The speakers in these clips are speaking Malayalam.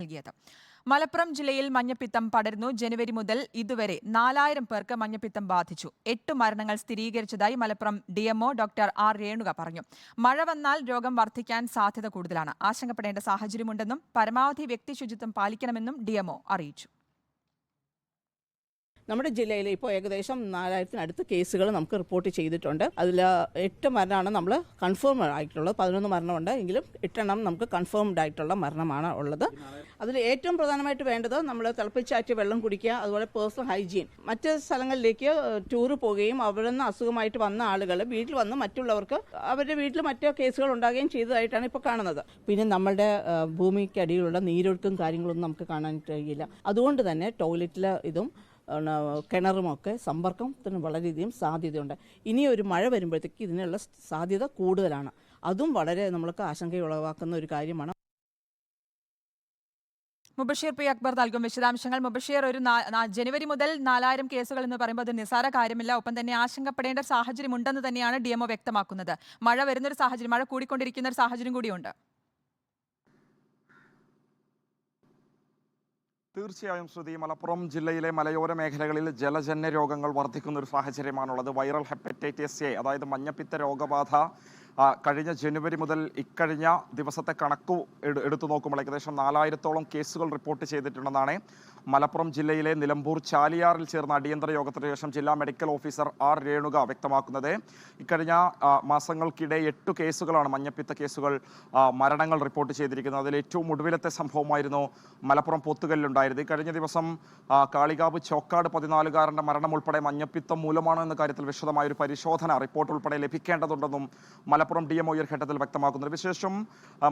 നൽകിയത്. മലപ്പുറം ജില്ലയിൽ മഞ്ഞപ്പിത്തം പടരുന്നു. ജനുവരി മുതൽ ഇതുവരെ നാലായിരം പേർക്ക് മഞ്ഞപ്പിത്തം ബാധിച്ചു. എട്ട് മരണങ്ങൾ സ്ഥിരീകരിച്ചതായി Malappuram DMO doctor R. Renuka പറഞ്ഞു. മഴ വന്നാൽ രോഗം വർദ്ധിക്കാൻ സാധ്യത കൂടുതലാണ്. ആശങ്കപ്പെടേണ്ട സാഹചര്യമുണ്ടെന്നും പരമാവധി വ്യക്തി ശുചിത്വം പാലിക്കണമെന്നും ഡിഎംഒ അറിയിച്ചു. നമ്മുടെ ജില്ലയിൽ ഇപ്പോൾ ഏകദേശം നാലായിരത്തിനടുത്ത് കേസുകൾ നമുക്ക് റിപ്പോർട്ട് ചെയ്തിട്ടുണ്ട്. അതിൽ എട്ട് മരണമാണ് നമ്മൾ കൺഫേം ആയിട്ടുള്ളത്. പതിനൊന്ന് മരണമുണ്ട്. എങ്കിലും എട്ടെണ്ണം നമുക്ക് കൺഫേംഡ് ആയിട്ടുള്ള മരണമാണ് ഉള്ളത്. അതിൽ ഏറ്റവും പ്രധാനമായിട്ട് വേണ്ടത് നമ്മൾ തിളപ്പിച്ചാറ്റിയ വെള്ളം കുടിക്കുക അതുപോലെ പേഴ്സണൽ ഹൈജീൻ മറ്റ് സ്ഥലങ്ങളിലേക്ക് ടൂർ പോവുകയും അവിടെ നിന്ന് അസുഖമായിട്ട് വന്ന ആളുകൾ വീട്ടിൽ വന്ന് മറ്റുള്ളവർക്ക് അവരുടെ വീട്ടിൽ മറ്റോ കേസുകൾ ഉണ്ടാകുകയും ചെയ്തതായിട്ടാണ് ഇപ്പോൾ കാണുന്നത്. പിന്നെ നമ്മളുടെ ഭൂമിക്കടിയിലുള്ള നീരൊഴുക്കും കാര്യങ്ങളൊന്നും നമുക്ക് കാണാൻ കഴിയില്ല. അതുകൊണ്ട് തന്നെ ടോയ്ലറ്റിൽ ഇതും കിണറുമൊക്കെ സമ്പർക്കത്തിന് വളരെയധികം സാധ്യതയുണ്ട്. ഇനി ഒരു മഴ വരുമ്പോഴത്തേക്ക് ഇതിനുള്ള സാധ്യത കൂടുതലാണ്. അതും വളരെ നമ്മൾക്ക് ആശങ്കയുളവാക്കുന്ന ഒരു കാര്യമാണ്. മുബഷീർ പി അക്ബർ നൽകും വിശദാംശങ്ങൾ. മുബഷീർ ഒരു ജനുവരി മുതൽ നാലായിരം കേസുകൾ എന്ന് പറയുമ്പോൾ അത് നിസാര കാര്യമില്ല. ഒപ്പം തന്നെ ആശങ്കപ്പെടേണ്ട സാഹചര്യം ഉണ്ടെന്ന് തന്നെയാണ് ഡി വ്യക്തമാക്കുന്നത്. മഴ വരുന്നൊരു സാഹചര്യം മഴ കൂടിക്കൊണ്ടിരിക്കുന്ന ഒരു സാഹചര്യം കൂടിയുണ്ട്. തീർച്ചയായും ശ്രുതി മലപ്പുറം ജില്ലയിലെ മലയോര മേഖലകളിൽ ജലജന്യ രോഗങ്ങൾ വർദ്ധിക്കുന്ന ഒരു സാഹചര്യമാണുള്ളത്. വൈറൽ ഹെപ്പറ്റൈറ്റിസ് എ അതായത് മഞ്ഞപ്പിത്ത രോഗബാധ കഴിഞ്ഞ ജനുവരി മുതൽ ഇക്കഴിഞ്ഞ ദിവസത്തെ കണക്ക് എടു- എടുത്തു നോക്കുമ്പോൾ ഏകദേശം നാലായിരത്തോളം കേസുകൾ റിപ്പോർട്ട് ചെയ്തിട്ടുണ്ടെന്നാണ് മലപ്പുറം ജില്ലയിലെ നിലമ്പൂർ ചാലിയാറിൽ ചേർന്ന അടിയന്തര യോഗത്തിന് ശേഷം ജില്ലാ മെഡിക്കൽ ഓഫീസർ ആർ രേണുക വ്യക്തമാക്കുന്നത്. ഇക്കഴിഞ്ഞ മാസങ്ങൾക്കിടെ എട്ട് കേസുകളാണ് മഞ്ഞപ്പിത്ത കേസുകൾ മരണങ്ങൾ റിപ്പോർട്ട് ചെയ്തിരിക്കുന്നത്. അതിൽ ഏറ്റവും ഒടുവിലത്തെ സംഭവമായിരുന്നു മലപ്പുറം പോത്തുകല്ലുണ്ടായത് കഴിഞ്ഞ ദിവസം കാളികാവ് ചോക്കാട് പതിനാലുകാരന്റെ മരണം ഉൾപ്പെടെ മഞ്ഞപ്പിത്തം മൂലമാണോ എന്ന കാര്യത്തിൽ വിശദമായ ഒരു പരിശോധന റിപ്പോർട്ട് ഉൾപ്പെടെ ലഭിക്കേണ്ടതുണ്ടെന്നും മലപ്പുറം ഡി എം ഒ ഘട്ടത്തിൽ വ്യക്തമാക്കുന്നത് വിശേഷം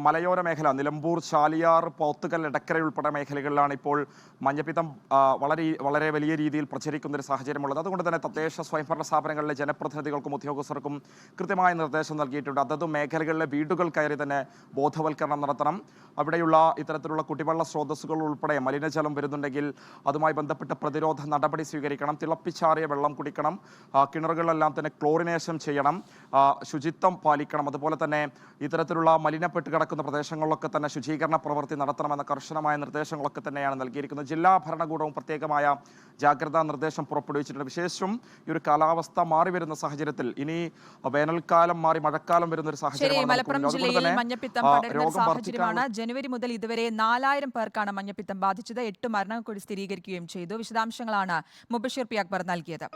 മലയോര മേഖല നിലമ്പൂർ ചാലിയാർ പോത്തുകൽ എടക്കര ഉൾപ്പെടെ മേഖലകളിലാണ് ഇപ്പോൾ മഞ്ഞപ്പിത്തം വളരെ വളരെ വലിയ രീതിയിൽ പ്രചരിക്കുന്ന ഒരു സാഹചര്യമുള്ളത്. അതുകൊണ്ട് തന്നെ തദ്ദേശ സ്വയംഭരണ സ്ഥാപനങ്ങളിലെ ജനപ്രതിനിധികൾക്കും ഉദ്യോഗസ്ഥർക്കും കൃത്യമായ നിർദ്ദേശം നൽകിയിട്ടുണ്ട്. അതത് മേഖലകളിലെ വീടുകൾ കയറി തന്നെ ബോധവൽക്കരണം നടത്തണം. അവിടെയുള്ള ഇത്തരത്തിലുള്ള കുടിവെള്ള സ്രോതസ്സുകൾ ഉൾപ്പെടെ മലിനജലം വരുന്നുണ്ടെങ്കിൽ അതുമായി ബന്ധപ്പെട്ട പ്രതിരോധ നടപടി സ്വീകരിക്കണം. തിളപ്പിച്ചാറിയ വെള്ളം കുടിക്കണം. കിണറുകളെല്ലാം തന്നെ ക്ലോറിനേഷൻ ചെയ്യണം. ശുചിത്വം ശുചിത്വം പാലിക്കണം അതുപോലെ തന്നെ ഇത്തരത്തിലുള്ള മലിനപ്പെട്ട് കിടക്കുന്ന പ്രദേശങ്ങളിലൊക്കെ തന്നെ ശുചീകരണ പ്രവൃത്തി നടത്തണമെന്ന കർശനമായ നിർദ്ദേശങ്ങളൊക്കെ തന്നെയാണ് നൽകിയിരിക്കുന്നത്. ജില്ലാ ഭരണകൂടവും പ്രത്യേകമായ ജാഗ്രതാ നിർദ്ദേശം പുറപ്പെടുവിച്ചിട്ടുണ്ട്. വിശേഷം ഈ ഒരു കാലാവസ്ഥ മാറി വരുന്ന സാഹചര്യത്തിൽ ഇനി വേനൽക്കാലം മാറി മഴക്കാലം വരുന്ന ഒരു സാഹചര്യം സാഹചര്യമാണ് മലപ്പുറം ജില്ലയിൽ മഞ്ഞപ്പിത്തം ജനുവരി മുതൽ ഇതുവരെ നാലായിരം പേർക്കാണ് മഞ്ഞപ്പിത്തം ബാധിച്ചത്. എട്ട് മരണം കൂടി സ്ഥിരീകരിക്കുകയും ചെയ്തു. വിശദാംശങ്ങളാണ് മുബഷീർ പി അക്ബർ നൽകിയത്.